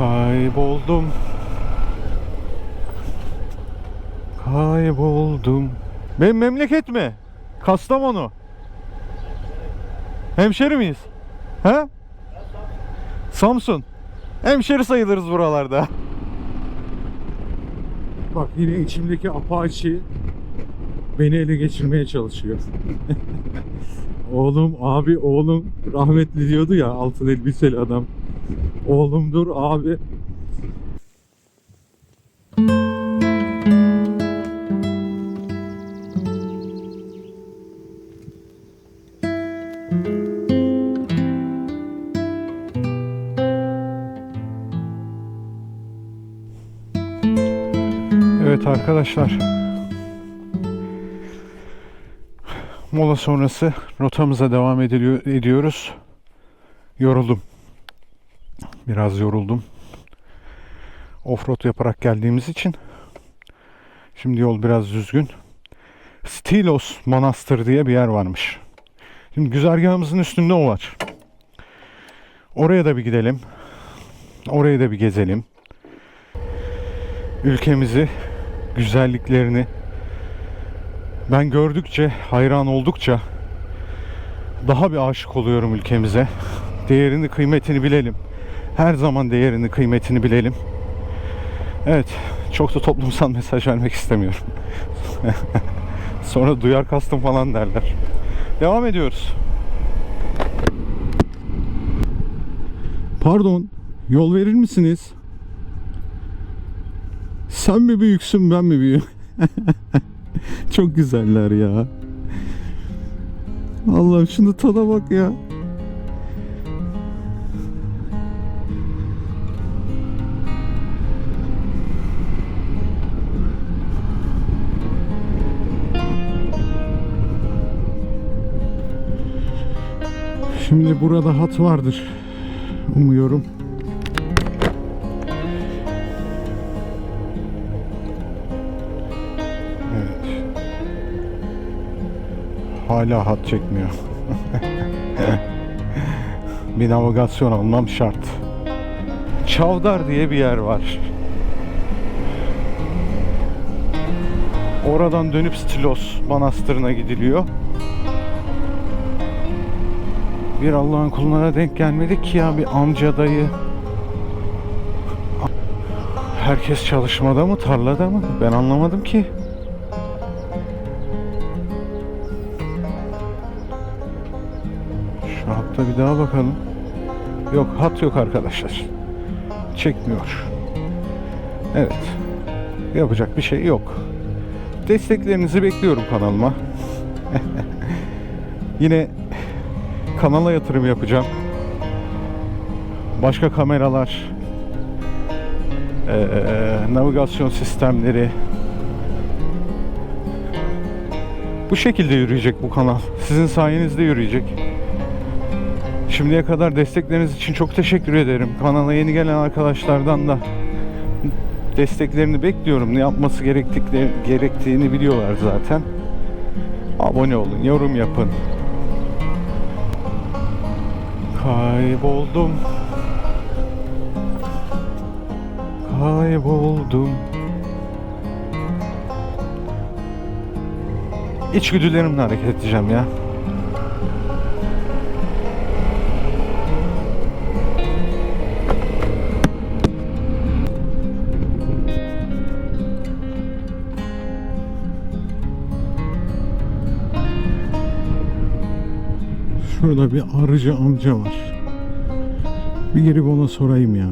Kayboldum. Kayboldum. Benim memleket mi? Kastamonu. Hemşeri miyiz? He? Samsun. Hemşeri sayılırız buralarda. Bak yine içimdeki Apache beni ele geçirmeye çalışıyor. oğlum, abi, oğlum rahmetli diyordu ya altın elbiseli adam. Oğlumdur abi. Evet arkadaşlar. Mola sonrası rotamıza devam ediliyor, ediyoruz. Yoruldum. Biraz yoruldum. Offroad yaparak geldiğimiz için. Şimdi yol biraz düzgün. Stilos Manastır diye bir yer varmış. Şimdi güzergahımızın üstünde o var. Oraya da bir gidelim. Orayı da bir gezelim. Ülkemizi, güzelliklerini ben gördükçe, hayran oldukça daha bir aşık oluyorum ülkemize. Değerini, kıymetini bilelim. Her zaman değerini, kıymetini bilelim. Evet, çok da toplumsal mesaj vermek istemiyorum. Sonra duyar kastım falan derler. Devam ediyoruz. Pardon, yol verir misiniz? Sen mi büyüksün ben mi büyüğüm? Çok güzeller ya. Allah'ım şunu tada bak ya. Şimdi burada hat vardır. Umuyorum. Evet. Hala hat çekmiyor. bir navigasyon almam şart. Çavdar diye bir yer var. Oradan dönüp Stilos Manastırı'na gidiliyor. Bir Allah'ın kuluna denk gelmedik ki ya bir amca dayı. Herkes çalışmada mı tarlada mı? Ben anlamadım ki. Şu hatta bir daha bakalım. Yok hat yok arkadaşlar. Çekmiyor. Evet. Yapacak bir şey yok. Desteklerinizi bekliyorum kanalıma. Yine kanala yatırım yapacağım. Başka kameralar, eee, navigasyon sistemleri bu şekilde yürüyecek bu kanal. Sizin sayenizde yürüyecek. Şimdiye kadar destekleriniz için çok teşekkür ederim. Kanala yeni gelen arkadaşlardan da desteklerini bekliyorum. Ne yapması gerektiğini biliyorlar zaten. Abone olun, yorum yapın. Kayboldum. Kayboldum. İçgüdülerimle hareket edeceğim ya. Şurada bir arıcı amca var. Bir girip ona sorayım ya.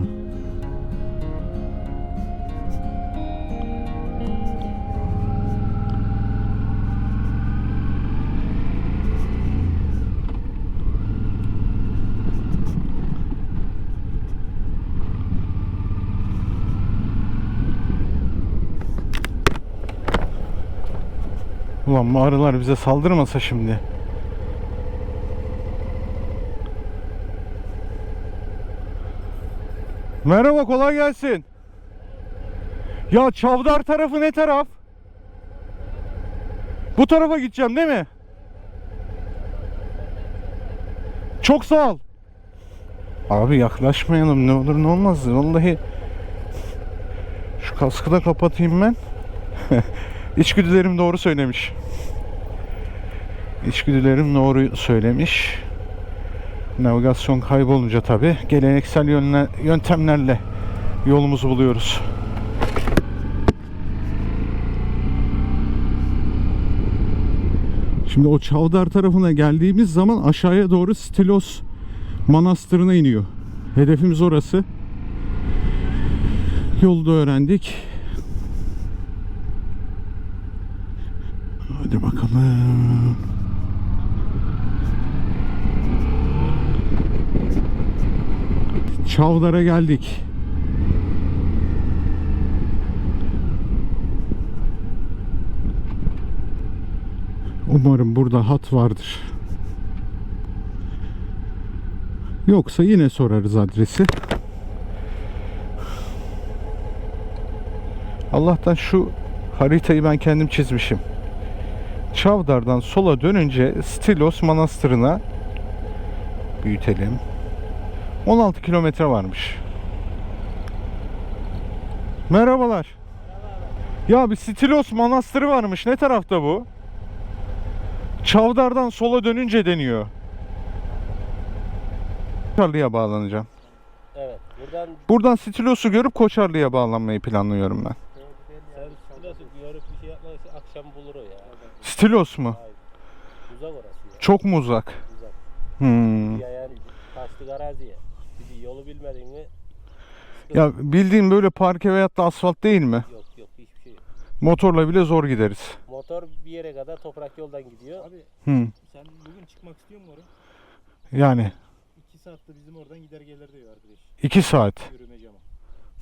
Ulan bu arılar bize saldırmasa şimdi. Merhaba kolay gelsin. Ya Çavdar tarafı ne taraf? Bu tarafa gideceğim değil mi? Çok sağ ol. Abi yaklaşmayalım ne olur ne olmaz. Vallahi şu kaskı da kapatayım ben. İçgüdülerim doğru söylemiş. İçgüdülerim doğru söylemiş. Navigasyon kaybolunca tabi geleneksel yönle, yöntemlerle yolumuzu buluyoruz. Şimdi o Çavdar tarafına geldiğimiz zaman aşağıya doğru Stilos Manastırı'na iniyor. Hedefimiz orası. Yolu da öğrendik. Hadi bakalım. Çavdar'a geldik. Umarım burada hat vardır. Yoksa yine sorarız adresi. Allah'tan şu haritayı ben kendim çizmişim. Çavdar'dan sola dönünce Stilos Manastırı'na büyütelim. 16 kilometre varmış. Merhabalar. Ya bir Stilos Manastırı varmış. Ne tarafta bu? Çavdar'dan sola dönünce deniyor. Koçarlı'ya bağlanacağım. Evet. Buradan Buradan Stilos'u görüp Koçarlı'ya bağlanmayı planlıyorum ben. sen Stilas'ı görüp bir şey yapmak için akşam bulur o ya. Stilos mu? Hayır. Uzak orası ya. Çok mu uzak? Uzak. Hmm. Ya yani taşlık araziye. Bir de yolu bilmedin mi? Ya bildiğin böyle parke veyahut da asfalt değil mi? Yok yok hiçbir şey yok. Motorla bile zor gideriz. Motor bir yere kadar toprak yoldan gidiyor. Abi Hmm. sen bugün çıkmak istiyor musun oraya? Yani 2 saatte bizim oradan gider gelir diyor arkadaş. 2 saat. Yürüme cama.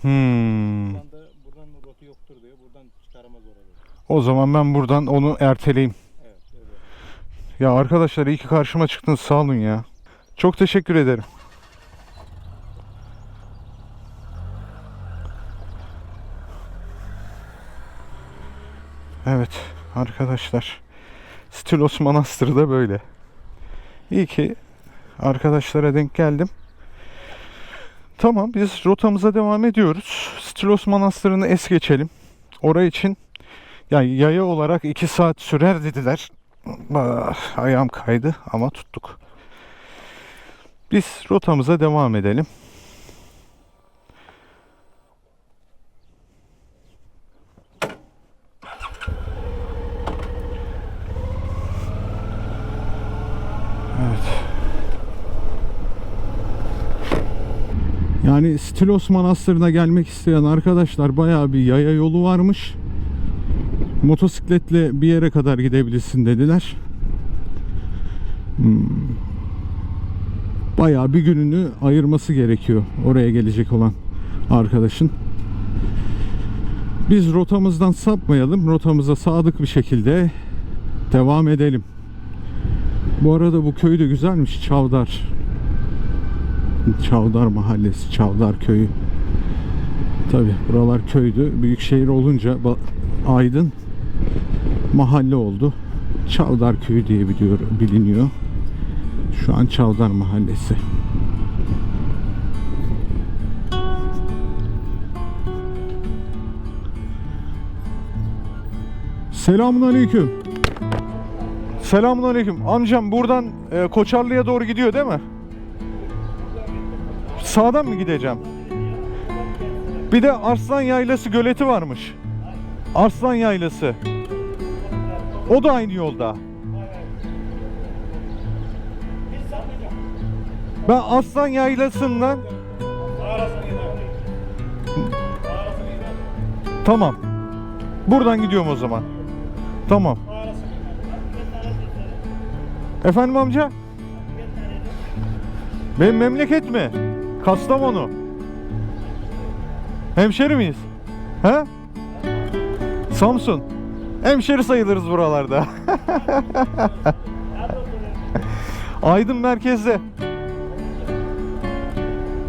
Hmm. Buradan da buradan rotu yoktur diyor. Buradan çıkaramaz oraya. O zaman ben buradan onu erteleyeyim. Evet öyle. Ya arkadaşlar iyi ki karşıma çıktınız sağ olun ya. Çok teşekkür ederim. Evet arkadaşlar. Stilos Manastırı da böyle. İyi ki arkadaşlara denk geldim. Tamam biz rotamıza devam ediyoruz. Stilos Manastırı'nı es geçelim. Oraya için yani yaya olarak 2 saat sürer dediler. Ayağım kaydı ama tuttuk. Biz rotamıza devam edelim. Evet. Yani Stilos Manastırı'na gelmek isteyen arkadaşlar bayağı bir yaya yolu varmış motosikletle bir yere kadar gidebilirsin dediler. Hmm. Bayağı bir gününü ayırması gerekiyor oraya gelecek olan arkadaşın. Biz rotamızdan sapmayalım. Rotamıza sadık bir şekilde devam edelim. Bu arada bu köy de güzelmiş. Çavdar. Çavdar Mahallesi, Çavdar Köyü. Tabi buralar köydü. Büyük şehir olunca Aydın mahalle oldu. Çavdar Köyü diye biliyor, biliniyor. Şu an Çavdar Mahallesi. Selamun aleyküm. Selamun aleyküm. Amcam buradan e, Koçarlı'ya doğru gidiyor değil mi? Sağdan mı gideceğim? Bir de Arslan Yaylası göleti varmış. Arslan Yaylası. O da aynı yolda. Ben Arslan Yaylası'ndan Tamam. Buradan gidiyorum o zaman. Tamam. Efendim amca? Benim memleket mi? Kastamonu. Hemşeri miyiz? He? Samsun. Hemşeri sayılırız buralarda. Aydın merkezde.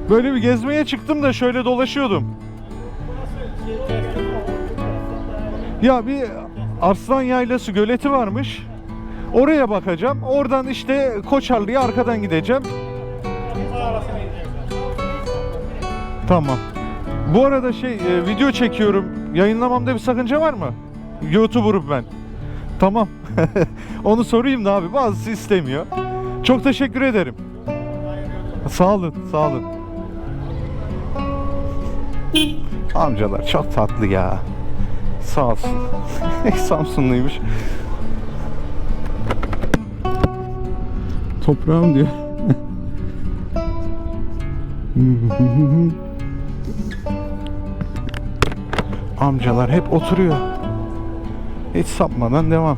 Böyle bir gezmeye çıktım da şöyle dolaşıyordum. Ya bir Arslan Yaylası göleti varmış. Oraya bakacağım. Oradan işte Koçarlı'ya arkadan gideceğim. Tamam. Bu arada şey e, video çekiyorum. Yayınlamamda bir sakınca var mı? YouTuber'ım ben. Tamam. Onu sorayım da abi bazısı istemiyor. Çok teşekkür ederim. Sağ olun, sağ olun. Amcalar çok tatlı ya. Sağ olsun. Samsunluymuş. Toprağım diyor. Amcalar hep oturuyor. Hiç sapmadan devam.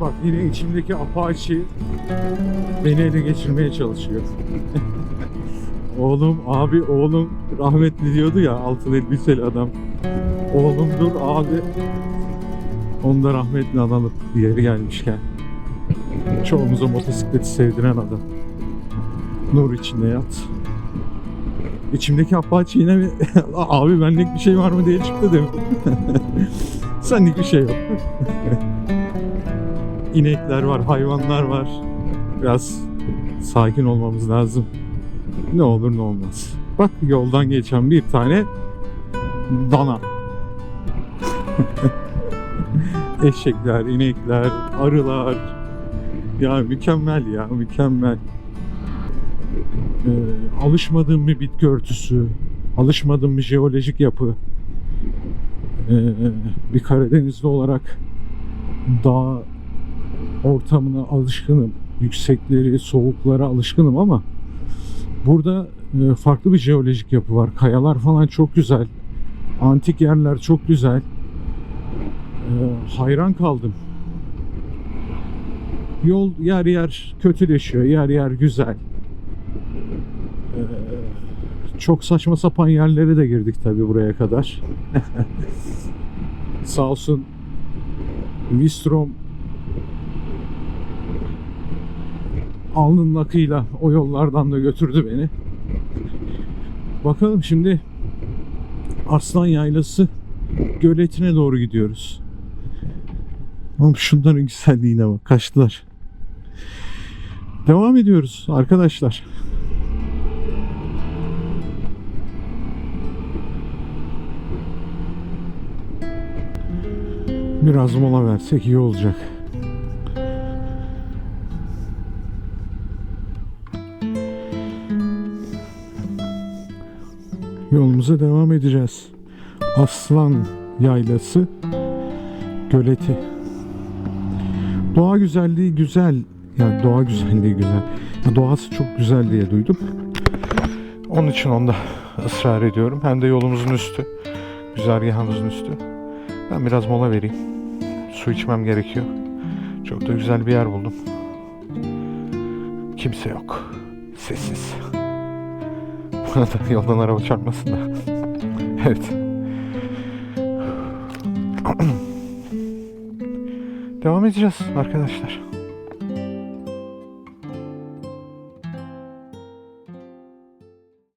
Bak yine içimdeki Apache beni ele geçirmeye çalışıyor. oğlum, abi oğlum rahmetli diyordu ya altın elbiseli adam. Oğlumdur abi. Onu da rahmetli analım bir yeri gelmişken. Çoğumuza motosikleti sevdiren adam. Nur içinde yat. İçimdeki Apache yine mi? abi benlik bir şey var mı diye çıktı değil mi? Senlik bir şey yok. inekler var, hayvanlar var. Biraz sakin olmamız lazım. Ne olur ne olmaz. Bak yoldan geçen bir tane dana. Eşekler, inekler, arılar. Ya mükemmel ya, mükemmel. Ee, alışmadığım bir bitki örtüsü, alışmadığım bir jeolojik yapı. Ee, bir Karadenizli olarak dağ ortamına alışkınım. Yüksekleri, soğuklara alışkınım ama burada e, farklı bir jeolojik yapı var. Kayalar falan çok güzel. Antik yerler çok güzel. E, hayran kaldım. Yol yer yer kötüleşiyor, yer yer güzel. E, çok saçma sapan yerlere de girdik tabii buraya kadar. Sağ olsun Vistrom alnının akıyla o yollardan da götürdü beni. Bakalım şimdi Arslan Yaylası göletine doğru gidiyoruz. Oğlum şunların güzelliğine bak. Kaçtılar. Devam ediyoruz arkadaşlar. Biraz mola versek iyi olacak. Yolumuza devam edeceğiz. Aslan Yaylası Göleti. Doğa güzelliği güzel. Yani doğa güzelliği güzel. Doğası çok güzel diye duydum. Onun için onda ısrar ediyorum. Hem de yolumuzun üstü. Güzergahımızın üstü. Ben biraz mola vereyim. Su içmem gerekiyor. Çok da güzel bir yer buldum. Kimse yok. Sessiz. Bu arada yoldan araba çarpmasın da. evet. Devam edeceğiz arkadaşlar.